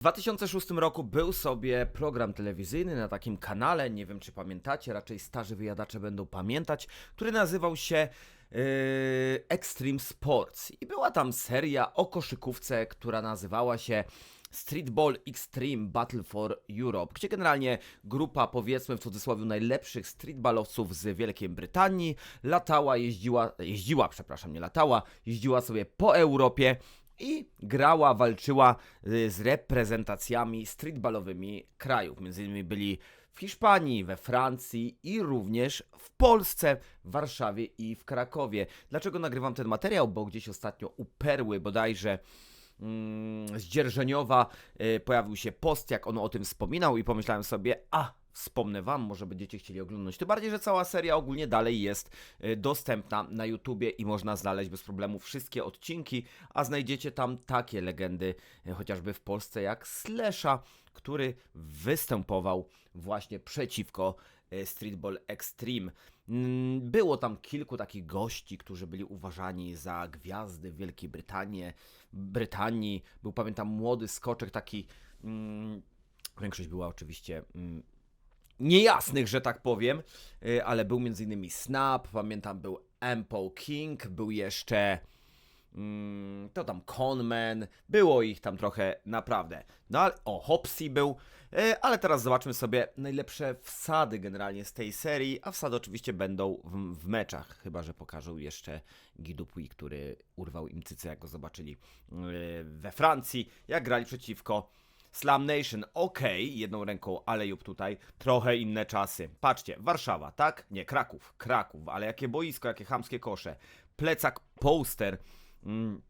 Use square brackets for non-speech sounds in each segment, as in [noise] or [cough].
W 2006 roku był sobie program telewizyjny na takim kanale, nie wiem czy pamiętacie, raczej starzy wyjadacze będą pamiętać, który nazywał się yy, Extreme Sports. I była tam seria o koszykówce, która nazywała się Streetball Extreme Battle for Europe, gdzie generalnie grupa, powiedzmy w cudzysłowie, najlepszych streetballowców z Wielkiej Brytanii latała, jeździła, jeździła, przepraszam, nie latała, jeździła sobie po Europie i grała, walczyła y, z reprezentacjami streetballowymi krajów. Między innymi byli w Hiszpanii, we Francji i również w Polsce, w Warszawie i w Krakowie. Dlaczego nagrywam ten materiał? Bo gdzieś ostatnio u Perły bodajże mm, z Dzierżeniowa y, pojawił się post, jak on o tym wspominał i pomyślałem sobie, a wspomnę wam, może będziecie chcieli oglądać. Tym bardziej, że cała seria ogólnie dalej jest y, dostępna na YouTubie i można znaleźć bez problemu wszystkie odcinki, a znajdziecie tam takie legendy, y, chociażby w Polsce jak Slasha, który występował właśnie przeciwko y, Streetball Extreme. Było tam kilku takich gości, którzy byli uważani za gwiazdy w Wielkiej Brytanii. Brytanii. Był, pamiętam, młody skoczek taki. Mm, większość była oczywiście mm, niejasnych, że tak powiem, y, ale był m.in. Snap, pamiętam, był Ample King, był jeszcze. Mm, to tam Conman, było ich tam trochę naprawdę. No ale o, Hopsy był, y, ale teraz zobaczmy sobie najlepsze wsady generalnie z tej serii, a wsady oczywiście będą w, w meczach, chyba że pokażą jeszcze Gidupui, który urwał im cycę, jak go zobaczyli y, we Francji, jak grali przeciwko Slam Nation, okej, jedną ręką, ale jup tutaj, trochę inne czasy. Patrzcie, Warszawa, tak? Nie, Kraków, Kraków, ale jakie boisko, jakie chamskie kosze. Plecak, poster. Mm.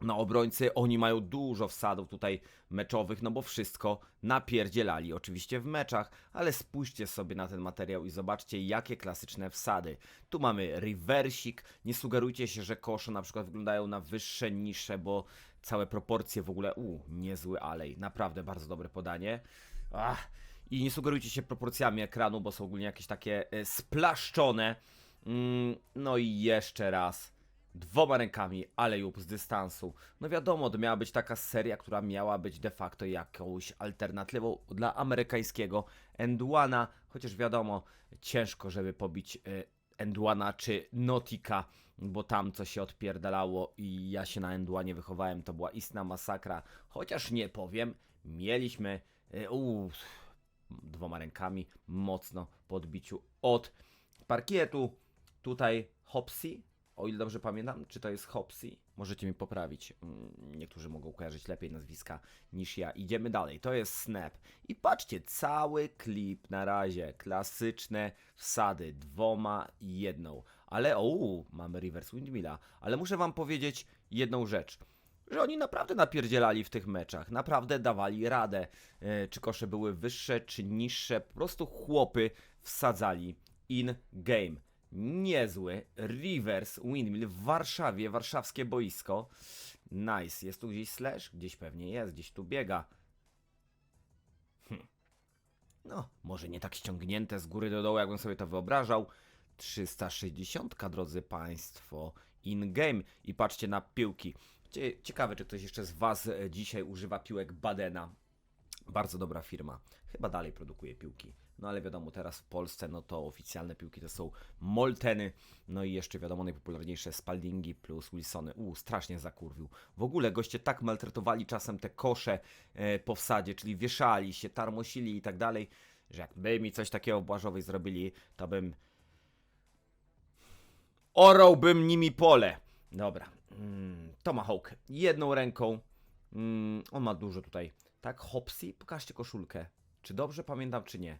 Na obrońcy oni mają dużo wsadów tutaj meczowych, no bo wszystko napierdzielali oczywiście w meczach, ale spójrzcie sobie na ten materiał i zobaczcie jakie klasyczne wsady. Tu mamy reversik, nie sugerujcie się, że kosze na przykład wyglądają na wyższe, niższe, bo całe proporcje w ogóle, u, niezły alej, naprawdę bardzo dobre podanie. Ach. I nie sugerujcie się proporcjami ekranu, bo są ogólnie jakieś takie e, splaszczone. Mm, no i jeszcze raz dwoma rękami, ale już z dystansu. No wiadomo, to miała być taka seria, która miała być de facto jakąś alternatywą dla amerykańskiego Endwana, chociaż wiadomo, ciężko, żeby pobić y, Endwana czy Notika, bo tam co się odpierdalało i ja się na Endwanie wychowałem, to była istna masakra. Chociaż nie powiem, mieliśmy y, uu, dwoma rękami mocno po odbiciu od parkietu. Tutaj Hopsy, o ile dobrze pamiętam, czy to jest Hopsy? Możecie mi poprawić. Mm, Niektórzy mogą kojarzyć lepiej nazwiska niż ja. Idziemy dalej. To jest Snap. I patrzcie, cały klip na razie. Klasyczne wsady. Dwoma i jedną. Ale o, mamy reverse windmilla. Ale muszę wam powiedzieć jedną rzecz. Że oni naprawdę napierdzielali w tych meczach, naprawdę dawali radę. E, czy kosze były wyższe, czy niższe, po prostu chłopy wsadzali in game niezły reverse windmill w Warszawie, warszawskie boisko. Nice. Jest tu gdzieś slash? Gdzieś pewnie jest, gdzieś tu biega. Hm. No, może nie tak ściągnięte z góry do dołu, jakbym sobie to wyobrażał. 360, drodzy Państwo, in-game. I patrzcie na piłki. Cie- Ciekawe, czy ktoś jeszcze z Was e, dzisiaj używa piłek Badena. Bardzo dobra firma. Chyba dalej produkuje piłki. No ale wiadomo, teraz w Polsce, no to oficjalne piłki to są Molteny, no i jeszcze wiadomo, najpopularniejsze Spaldingi plus Wilsony. Uuu, strasznie zakurwił. W ogóle goście tak maltretowali czasem te kosze e, po wsadzie, czyli wieszali się, tarmosili i tak dalej, że jakby mi coś takiego w Błażowej zrobili, to bym orałbym nimi pole. Dobra, mm, Tomahawk jedną ręką, mm, on ma dużo tutaj, tak, Hopsy, pokażcie koszulkę. Czy dobrze pamiętam, czy nie?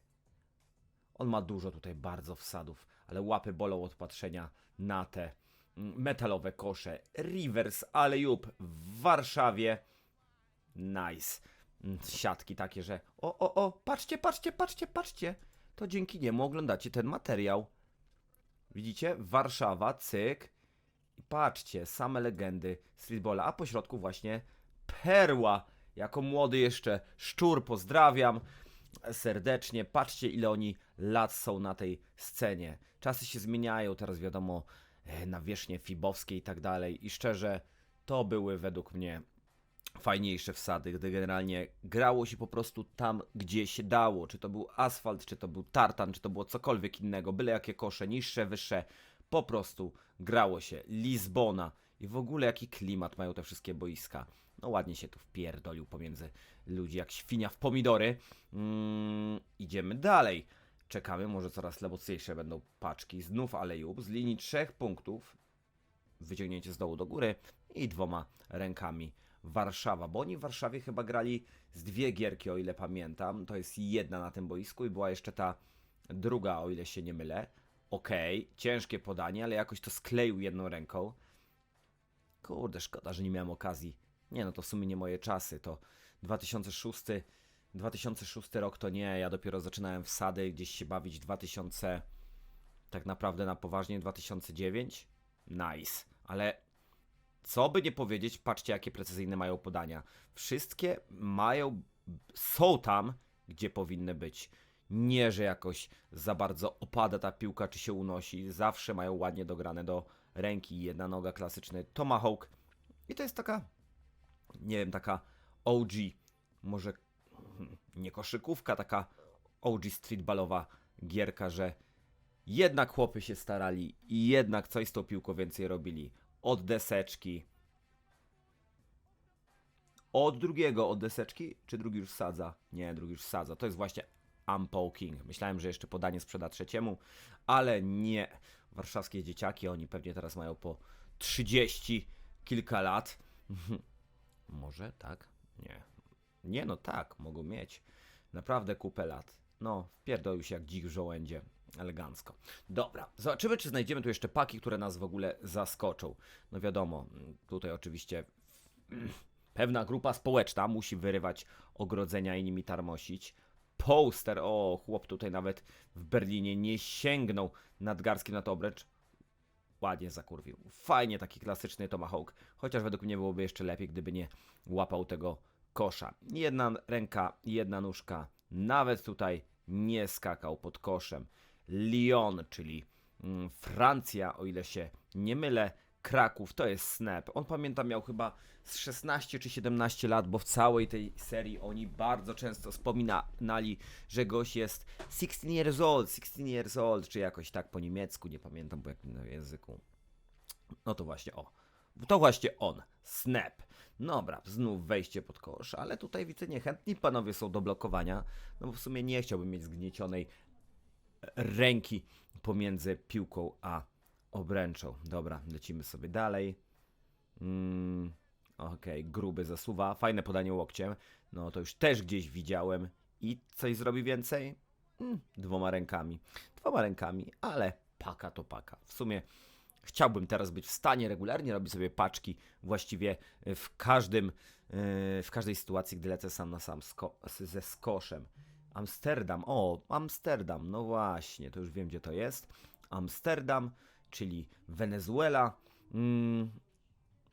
On ma dużo tutaj bardzo wsadów, ale łapy bolą od patrzenia na te mm, metalowe kosze. Rivers Alley-oop w Warszawie. Nice. Siatki takie, że o, o, o, patrzcie, patrzcie, patrzcie, patrzcie. To dzięki niemu oglądacie ten materiał. Widzicie? Warszawa, cyk. I patrzcie, same legendy streetballa, a po środku właśnie perła. Jako młody jeszcze szczur, pozdrawiam serdecznie. Patrzcie, ile oni lat są na tej scenie. Czasy się zmieniają, teraz wiadomo, e, nawierzchnie fibowskie i tak dalej. I szczerze, to były według mnie fajniejsze wsady, gdy generalnie grało się po prostu tam, gdzie się dało. Czy to był asfalt, czy to był tartan, czy to było cokolwiek innego, byle jakie kosze, niższe, wyższe. Po prostu grało się. Lizbona i w ogóle jaki klimat mają te wszystkie boiska. No ładnie się tu wpierdolił pomiędzy ludzi jak świnia w pomidory. Mm, idziemy dalej. Czekamy, może coraz mocniejsze będą paczki. Znów alejub z linii trzech punktów. Wyciągnięcie z dołu do góry i dwoma rękami Warszawa, bo oni w Warszawie chyba grali z dwie gierki, o ile pamiętam. To jest jedna na tym boisku i była jeszcze ta druga, o ile się nie mylę. Okej, ciężkie podanie, ale jakoś to skleił jedną ręką. Kurde, szkoda, że nie miałem okazji. Nie no, to w sumie nie moje czasy, to 2006, 2006 rok to nie, ja dopiero zaczynałem wsady, gdzieś się bawić 2000, tak naprawdę na poważnie 2009. Nice, ale co by nie powiedzieć, patrzcie jakie precyzyjne mają podania. Wszystkie mają, są tam, gdzie powinny być. Nie, że jakoś za bardzo opada ta piłka, czy się unosi. Zawsze mają ładnie dograne do ręki. Jedna noga, klasyczny tomahawk. I to jest taka, nie wiem, taka OG, może nie koszykówka, taka OG streetballowa gierka, że jednak chłopy się starali i jednak coś z tą piłką więcej robili. Od deseczki. Od drugiego od deseczki, czy drugi już wsadza? Nie, drugi już wsadza. To jest właśnie unpoking. Myślałem, że jeszcze podanie sprzeda trzeciemu, ale nie. Warszawskie dzieciaki, oni pewnie teraz mają po 30 kilka lat. [laughs] Może tak? Nie. Nie, no tak, mogą mieć. Naprawdę kupę lat. No, wpierdolił się jak dzik w żołędzie. Elegancko. Dobra, zobaczymy, czy znajdziemy tu jeszcze paki, które nas w ogóle zaskoczą. No wiadomo, tutaj oczywiście pewna grupa społeczna musi wyrywać ogrodzenia i nimi tarmosić. Poster, o, chłop tutaj nawet w Berlinie nie sięgnął nadgarskim na to obręcz. Ładnie zakurwił. Fajnie taki klasyczny tomahawk, chociaż według mnie byłoby jeszcze lepiej, gdyby nie łapał tego kosza. Jedna ręka, jedna nóżka, nawet tutaj nie skakał pod koszem. Lyon, czyli mm, Francja, o ile się nie mylę, Kraków, to jest Snap. On pamiętam miał chyba z 16 czy 17 lat, bo w całej tej serii oni bardzo często wspominali, że gość jest 16 years old, 16 years old, czy jakoś tak po niemiecku, nie pamiętam po jakim języku. No to właśnie o. To właśnie on, Snap. Dobra, znów wejście pod kosz, ale tutaj widzę niechętni panowie są do blokowania, no bo w sumie nie chciałbym mieć zgniecionej ręki pomiędzy piłką a obręczą. Dobra, lecimy sobie dalej. Mm, Okej, okay, gruby zasuwa, fajne podanie łokciem. No to już też gdzieś widziałem. I coś zrobi więcej? Mm, dwoma rękami. Dwoma rękami, ale paka to paka. W sumie chciałbym teraz być w stanie regularnie robić sobie paczki właściwie w każdym, yy, w każdej sytuacji, gdy lecę sam na sam sko ze skoszem. Amsterdam, o, Amsterdam, no właśnie, to już wiem gdzie to jest. Amsterdam, czyli Wenezuela. Mm,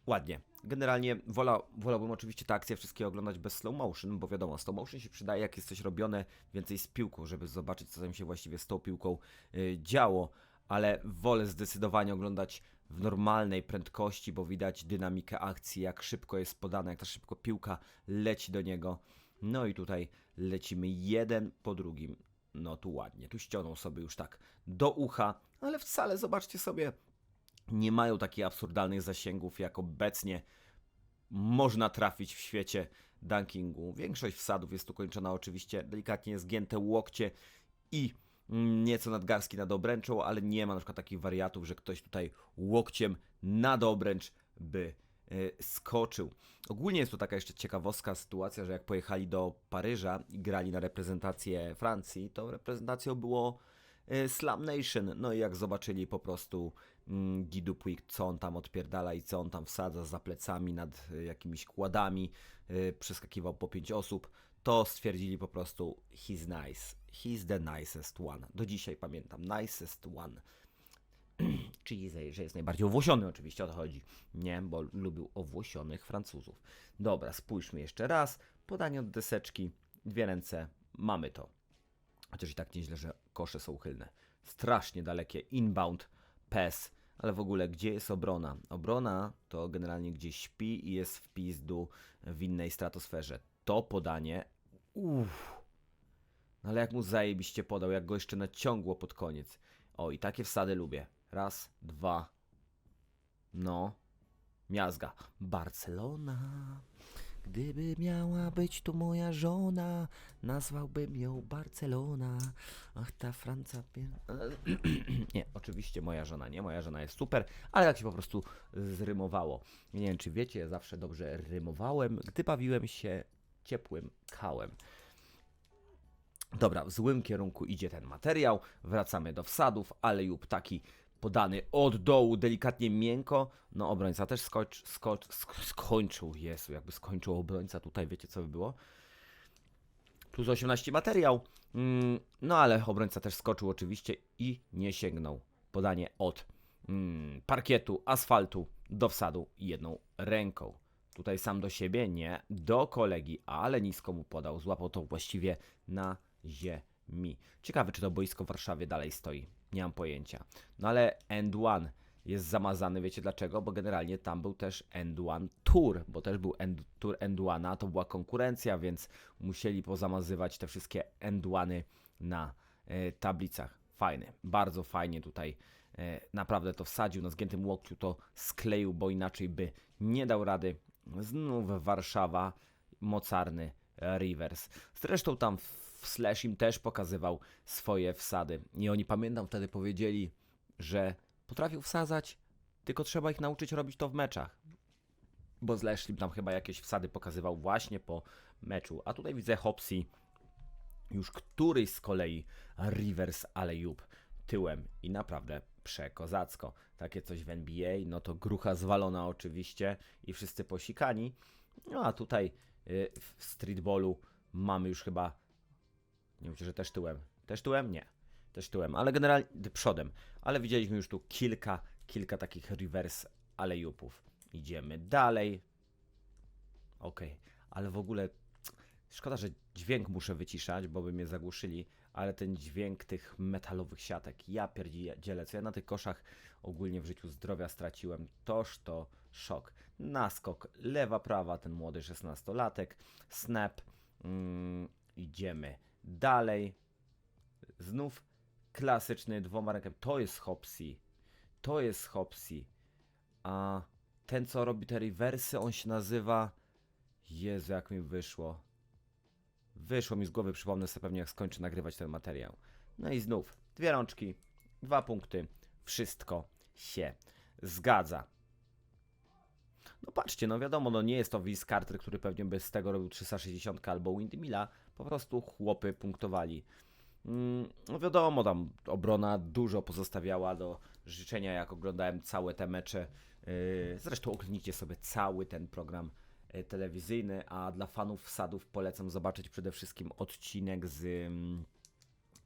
ładnie. Generalnie wola, wolałbym oczywiście te akcje wszystkie oglądać bez slow motion, bo wiadomo, slow motion się przydaje, jak jest coś robione więcej z piłką, żeby zobaczyć, co tam się właściwie z tą piłką y, działo, ale wolę zdecydowanie oglądać w normalnej prędkości, bo widać dynamikę akcji, jak szybko jest podana, jak ta szybko piłka leci do niego. No i tutaj lecimy jeden po drugim. No tu ładnie, tu ściąną sobie już tak do ucha, ale wcale, zobaczcie sobie, nie mają takich absurdalnych zasięgów, jak obecnie można trafić w świecie dunkingu. Większość wsadów jest tu kończona oczywiście delikatnie zgięte łokcie i nieco nadgarski nad obręczą, ale nie ma na przykład takich wariatów, że ktoś tutaj łokciem nad obręcz by skoczył. Ogólnie jest to taka jeszcze ciekawostka sytuacja, że jak pojechali do Paryża i grali na reprezentację Francji, to reprezentacją było y, Slam Nation. No i jak zobaczyli po prostu mm, Guido Puig, co on tam odpierdala i co on tam wsadza za plecami nad y, jakimiś kładami, przeskakiwał po pięć osób, to stwierdzili po prostu he's nice. He's the nicest one. Do dzisiaj pamiętam, nicest one. Czyli, że jest najbardziej owłosiony, oczywiście o to chodzi. Nie, bo lubił owłosionych Francuzów. Dobra, spójrzmy jeszcze raz. Podanie od deseczki, dwie ręce, mamy to. Chociaż i tak nieźle, że kosze są uchylne. Strasznie dalekie inbound, pass, Ale w ogóle, gdzie jest obrona? Obrona to generalnie gdzieś śpi i jest w pizdu w innej stratosferze. To podanie, uff. No ale jak mu zajebiście podał, jak go jeszcze naciągło pod koniec. O, i takie wsady lubię. Raz, dwa. No. Miazga. Barcelona. Gdyby miała być tu moja żona, nazwałbym ją Barcelona. Ach, ta Franca. pie- [clears throat] nie, oczywiście moja żona nie. Moja żona jest super, ale tak się po prostu zrymowało. Nie wiem, czy wiecie, ja zawsze dobrze rymowałem, gdy bawiłem się ciepłym kałem. Dobra, w złym kierunku idzie ten materiał. Wracamy do wsadów, ale lub taki podany od dołu, delikatnie miękko. No, obrońca też skocz, skocz, sk- skończył. Jezu, jakby skończył obrońca tutaj, wiecie co by było? Plus 18 materiał. Mm, no, ale obrońca też skoczył oczywiście i nie sięgnął. Podanie od mm, parkietu, asfaltu do wsadu jedną ręką. Tutaj sam do siebie, nie, do kolegi, ale nisko mu podał. Złapał to właściwie na ziemi. Ciekawe, czy to boisko w Warszawie dalej stoi. Nie mam pojęcia. No ale End One jest zamazany, wiecie dlaczego? Bo generalnie tam był też End One Tour, bo też był end, Tour End One, a to była konkurencja, więc musieli pozamazywać te wszystkie End One'y na e, tablicach. Fajny, bardzo fajnie tutaj e, naprawdę to wsadził, na zgiętym łokciu to skleił, bo inaczej by nie dał rady. Znów Warszawa, mocarny Rivers. Zresztą tam w Slash im też pokazywał swoje wsady. I oni pamiętam wtedy powiedzieli, że potrafią wsadzać, tylko trzeba ich nauczyć robić to w meczach. Bo Slash im tam chyba jakieś wsady pokazywał właśnie po meczu. A tutaj widzę Hopsy, już któryś z kolei Rivers Alejub tyłem i naprawdę przekozacko. Takie coś w NBA, no to grucha zwalona oczywiście i wszyscy posikani. No a tutaj y, w streetballu mamy już chyba, nie wiem, że też tyłem. Też tyłem? Nie. Też tyłem, ale generalnie przodem. Ale widzieliśmy już tu kilka, kilka takich reverse alejupów. Idziemy dalej. Okej, ale w ogóle Szkoda, że dźwięk muszę wyciszać, bo by mnie zagłuszyli, ale ten dźwięk tych metalowych siatek, ja pierdzielę, co ja na tych koszach ogólnie w życiu zdrowia straciłem, toż to szok. Naskok, lewa, prawa, ten młody 16-latek, snap, mm, idziemy dalej, znów klasyczny dwoma rękami, to jest Hopsy, to jest Hopsy, a ten co robi te rewersy, on się nazywa, Jezu jak mi wyszło, Wyszło mi z głowy, przypomnę sobie pewnie jak skończę nagrywać ten materiał. No i znów, dwie rączki, dwa punkty, wszystko się zgadza. No patrzcie, no wiadomo, no nie jest to Vince Carter, który pewnie by z tego robił 360 albo Windmilla, po prostu chłopy punktowali. Mm, No wiadomo, tam obrona dużo pozostawiała do życzenia, jak oglądałem całe te mecze. Yy, Zresztą oglądnijcie sobie cały ten program e, telewizyjny, a dla fanów wsadów polecam zobaczyć przede wszystkim odcinek z mm,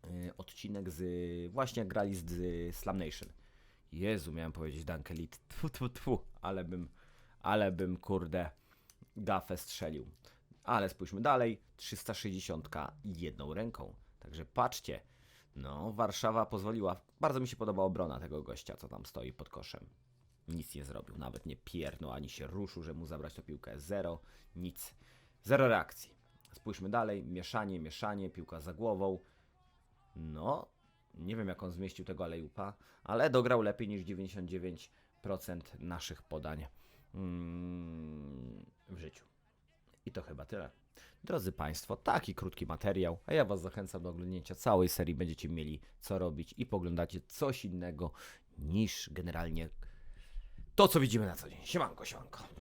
e, odcinek z właśnie grali z, Slam Nation. Jezu, miałem powiedzieć Dunk Elite. [laughs] Tfu, tfu, tfu, ale bym, ale bym kurde gafę strzelił. Ale spójrzmy dalej, 360 jedną ręką. Także patrzcie, no Warszawa pozwoliła, bardzo mi się podoba obrona tego gościa, co tam stoi pod koszem. Nic nie zrobił, nawet nie piernął, ani się ruszył, żeby mu zabrać tę piłkę. Zero, nic. Zero reakcji. Spójrzmy dalej, mieszanie, mieszanie, piłka za głową. No, nie wiem jak on zmieścił tego alejupa, ale dograł lepiej niż 99% naszych podań w życiu. I to chyba tyle. Drodzy Państwo, taki krótki materiał, a ja Was zachęcam do oglądnięcia całej serii. Będziecie mieli co robić i poglądacie coś innego niż generalnie to, co widzimy na co dzień. Siemanko, siemanko.